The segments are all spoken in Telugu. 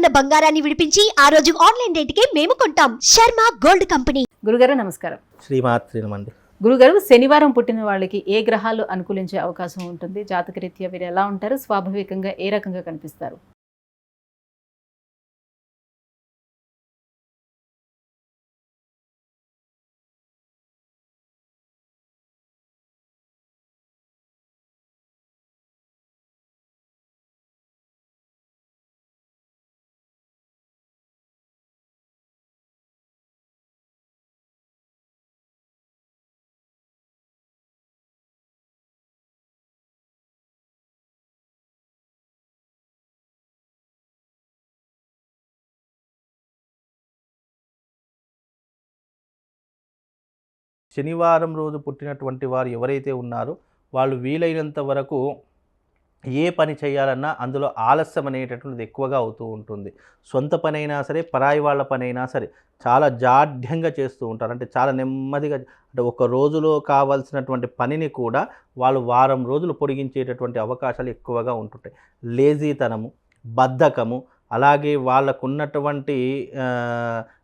ఉన్న బంగారాన్ని విడిపించి ఆ రోజు ఆన్లైన్ రేటుకే మేము కొంటాం. Sharma gold company. గురుగారు నమస్కారం. శ్రీమాత్రినమండి గురుగారు శనివారం పుట్టిన వాళ్ళకి ఏ గ్రహాలు అనుకూలించే అవకాశం ఉంటుంది? జాతకరీత్యా వీరు ఎలా ఉంటారు? స్వాభావికంగా ఏ రకంగా కనిపిస్తారు? శనివారం రోజు పుట్టినటువంటి వారు ఎవరైతే ఉన్నారో వాళ్ళు వీలైనంత వరకు ఏ పని చేయాలన్నా అందులో ఆలస్యం అనేటటువంటిది ఎక్కువగా అవుతూ ఉంటుంది. సొంత పని అయినా సరే పరాయి వాళ్ళ పని అయినా సరే చాలా జాఢ్యంగా చేస్తూ ఉంటారు. అంటే చాలా నెమ్మదిగా అంటే ఒక రోజులో కావాల్సినటువంటి పనిని కూడా వాళ్ళు వారం రోజులు పొడిగించేటటువంటి అవకాశాలు ఎక్కువగా ఉంటుంటాయి. లేజీతనము బద్ధకము అలాగే వాళ్ళకున్నటువంటి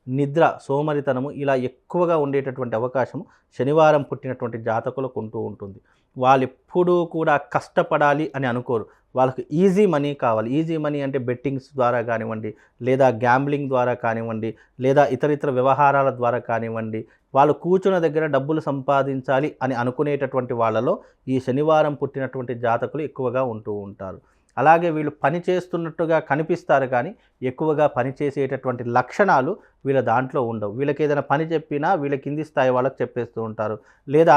నిద్ర సోమరితనము ఇలా ఎక్కువగా ఉండేటటువంటి అవకాశం శనివారం పుట్టినటువంటి జాతకులకు ఉంటూ ఉంటుంది. వాళ్ళు ఎప్పుడూ కూడా కష్టపడాలి అని అనుకోరు. వాళ్ళకి ఈజీ మనీ కావాలి. ఈజీ మనీ అంటే బెట్టింగ్స్ ద్వారా కానివ్వండి లేదా గ్యాంబ్లింగ్ ద్వారా కానివ్వండి లేదా ఇతర ఇతర వ్యవహారాల ద్వారా కానివ్వండి వాళ్ళు కూర్చున్న దగ్గర డబ్బులు సంపాదించాలి అని అనుకునేటటువంటి వాళ్ళలో ఈ శనివారం పుట్టినటువంటి జాతకులు ఎక్కువగా ఉంటూ ఉంటారు. అలాగే వీళ్ళు పని చేస్తున్నట్టుగా కనిపిస్తారు కానీ ఎక్కువగా పని చేసేటటువంటి లక్షణాలు వీళ్ళ దాంట్లో ఉండవు. వీళ్ళకి ఏదైనా పని చెప్పినా వీళ్ళ కింది స్థాయి వాళ్ళకి చెప్పేస్తూ ఉంటారు. లేదా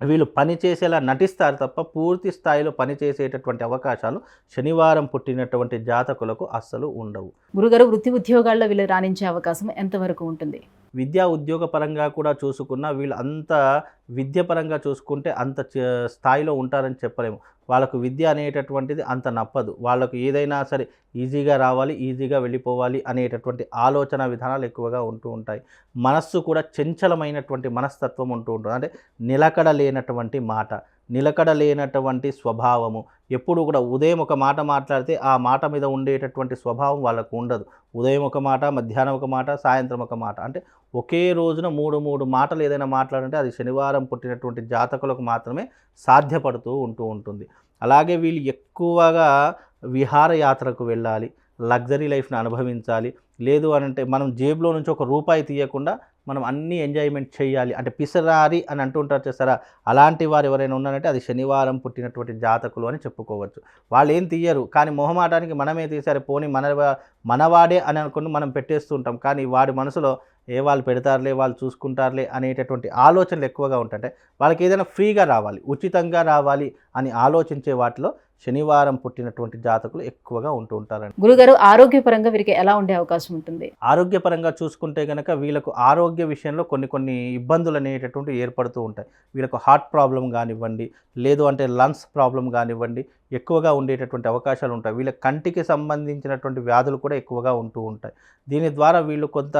వీళ్ళు పని చేసేలా నటిస్తారు తప్ప పూర్తి స్థాయిలో పనిచేసేటటువంటి అవకాశాలు శనివారం పుట్టినటువంటి జాతకులకు అస్సలు ఉండవు. గురుగారు వృత్తి ఉద్యోగాల్లో వీళ్ళు రాణించే అవకాశం ఎంతవరకు ఉంటుంది? విద్యా ఉద్యోగ పరంగా కూడా చూసుకున్నా వీళ్ళు అంత విద్య పరంగా చూసుకుంటే అంత చ- స్థాయిలో ఉంటారని చెప్పలేము. వాళ్ళకు విద్య అనేటటువంటిది అంత నప్పదు. వాళ్ళకు ఏదైనా సరే ఈజీగా రావాలి ఈజీగా వెళ్ళిపోవాలి అనేటటువంటి ఆలోచన విధానాలు ఎక్కువగా ఉంటూ ఉంటాయి. మనస్సు కూడా చంచలమైనటువంటి మనస్తత్వం ఉంటూ ఉంటుంది. అంటే నిలకడ లేనటువంటి మాట. నిలకడ లేనటువంటి స్వభావము. ఎప్పుడు కూడా ఉదయం ఒక మాట మాట్లాడితే ఆ మాట మీద ఉండేటటువంటి స్వభావం వాళ్ళకు ఉండదు. ఉదయం ఒక మాట మధ్యాహ్నం ఒక మాట సాయంత్రం ఒక మాట. అంటే ఒకే రోజున మూడు మూడు మాటలు ఏదైనా మాట్లాడంటే అది శనివారం పుట్టినటువంటి జాతకులకు మాత్రమే సాధ్యపడుతూ ఉంటూ ఉంటుంది. అలాగే వీళ్ళు ఎక్కువగా విహారయాత్రకు వెళ్ళాలి. లగ్జరీ లైఫ్ని అనుభవించాలి. లేదు అని అంటే మనం జేబులో నుంచి ఒక రూపాయి తీయకుండా మనం అన్ని ఎంజాయ్మెంట్ చేయాలి. అంటే పిసరారి అని అంటుంటారు చేస్తారా అలాంటి వారు ఎవరైనా ఉన్నారంటే అది శనివారం పుట్టినటువంటి జాతకులు అని చెప్పుకోవచ్చు. వాళ్ళు ఏం తీయరు. కానీ మొహమాటానికి మనమే తీసారు పోనీ మన మనవాడే అని అనుకుని మనం పెట్టేస్తుంటాం కానీ వాడి మనసులో ఏ వాళ్ళు పెడతారులే వాళ్ళు చూసుకుంటారులే అనేటటువంటి ఆలోచనలు ఎక్కువగా ఉంటాయి. వాళ్ళకి ఏదైనా ఫ్రీగా రావాలి ఉచితంగా రావాలి అని ఆలోచించే వాటిలో శనివారం పుట్టినటువంటి జాతకులు ఎక్కువగా ఉంటూ ఉంటారండి. గురుగారు ఆరోగ్యపరంగా వీరికి ఎలా ఉండే అవకాశం ఉంటుంది? ఆరోగ్యపరంగా చూసుకుంటే కనుక వీళ్ళకు ఆరోగ్య విషయంలో కొన్ని కొన్ని ఇబ్బందులు అనేటటువంటి ఏర్పడుతూ ఉంటాయి. వీళ్ళకు హార్ట్ ప్రాబ్లం కానివ్వండి లేదు అంటే లంగ్స్ ప్రాబ్లం కానివ్వండి ఎక్కువగా ఉండేటటువంటి అవకాశాలు ఉంటాయి. వీళ్ళ కంటికి సంబంధించినటువంటి వ్యాధులు కూడా ఎక్కువగా ఉంటూ ఉంటాయి. దీని ద్వారా వీళ్ళు కొంత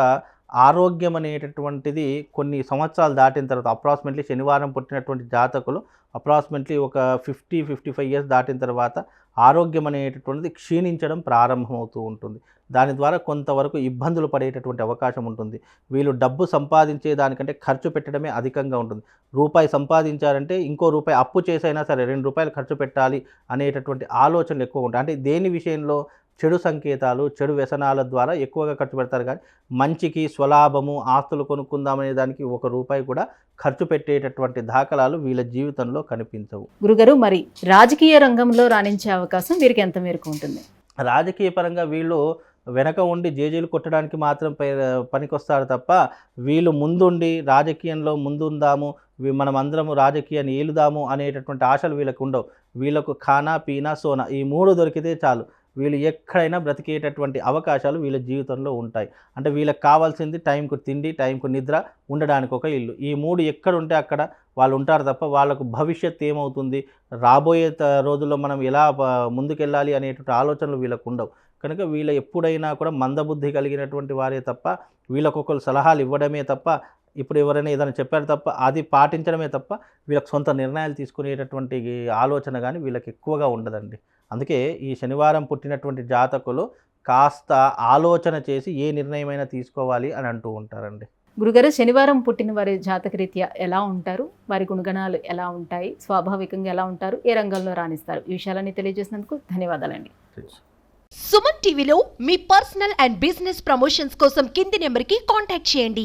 ఆరోగ్యం అనేటటువంటిది కొన్ని సంవత్సరాలు దాటిన తర్వాత అప్రాక్సిమేట్లీ శనివారం పుట్టినటువంటి జాతకులు అప్రాక్సిమేట్లీ ఒక ఫిఫ్టీ ఫిఫ్టీ ఫైవ్ ఇయర్స్ దాటిన తర్వాత ఆరోగ్యం అనేటటువంటిది క్షీణించడం ప్రారంభమవుతూ ఉంటుంది. దాని ద్వారా కొంతవరకు ఇబ్బందులు పడేటటువంటి అవకాశం ఉంటుంది. వీళ్ళు డబ్బు సంపాదించే దానికంటే ఖర్చు పెట్టడమే అధికంగా ఉంటుంది. రూపాయి సంపాదించారంటే ఇంకో రూపాయి అప్పు చేసైనా సరే రెండు రూపాయలు ఖర్చు పెట్టాలి అనేటటువంటి ఆలోచనలు ఎక్కువ ఉంటాయి. అంటే దేని విషయంలో చెడు సంకేతాలు చెడు వ్యసనాల ద్వారా ఎక్కువగా ఖర్చు పెడతారు కానీ మంచికి స్వలాభము ఆస్తులు కొనుక్కుందామనే దానికి ఒక రూపాయి కూడా ఖర్చు పెట్టేటటువంటి దాఖలాలు వీళ్ళ జీవితంలో కనిపించవు. గురుగారు మరి రాజకీయ రంగంలో రాణించే అవకాశం వీరికి ఎంత మేరకు ఉంటుంది? రాజకీయ పరంగా వీళ్ళు వెనక ఉండి జేజేలు కొట్టడానికి మాత్రం పై- పనికొస్తారు తప్ప వీళ్ళు ముందుండి రాజకీయంలో ముందుందాము వీ- మనం అందరము రాజకీయాన్ని ఏలుదాము అనేటటువంటి ఆశలు వీళ్ళకు ఉండవు. వీళ్ళకు ఖానా పీనా సోనా ఈ మూడు దొరికితే చాలు. వీళ్ళు ఎక్కడైనా బ్రతికేటటువంటి అవకాశాలు వీళ్ళ జీవితంలో ఉంటాయి. అంటే వీళ్ళకి కావాల్సింది టైంకు తిండి టైంకు నిద్ర ఉండడానికి ఒక ఇల్లు. ఈ మూడు ఎక్కడ ఉంటే అక్కడ వాళ్ళు ఉంటారు తప్ప వాళ్ళకు భవిష్యత్ ఏమవుతుంది? రాబోయే త- రోజుల్లో మనం ఎలా ముందుకెళ్ళాలి అనేటువంటి ఆలోచనలు వీళ్ళకు ఉండవు. కనుక వీళ్ళ ఎప్పుడైనా కూడా మందబుద్ధి కలిగినటువంటి వారే తప్ప వీళ్ళకొకరు సలహాలు ఇవ్వడమే తప్ప ఇప్పుడు ఎవరైనా ఏదైనా చెప్పారు తప్ప అది పాటించడమే తప్ప వీళ్ళకి సొంత నిర్ణయాలు తీసుకునేటటువంటి ఆలోచన కానీ వీళ్ళకి ఎక్కువగా ఉండదండి. అందుకే ఈ శనివారం పుట్టినటువంటి జాతకులు కాస్త ఆలోచన చేసి ఏ నిర్ణయమైనా తీసుకోవాలి అని అంటూ ఉంటారండి. గురుగారు శనివారం పుట్టిన వారి జాతక రీత్యా ఎలా ఉంటారు? వారి గుణగణాలు ఎలా ఉంటాయి? స్వాభావికంగా ఎలా ఉంటారు? ఏ రంగంలో రాణిస్తారు? ఈ విషయాలన్నీ తెలియజేసినందుకు ధన్యవాదాలండి. సుమన్ టీవీలో మీ పర్సనల్ అండ్ బిజినెస్ ప్రమోషన్స్ కోసం కింది నెంబర్కి కాంటాక్ట్ చేయండి.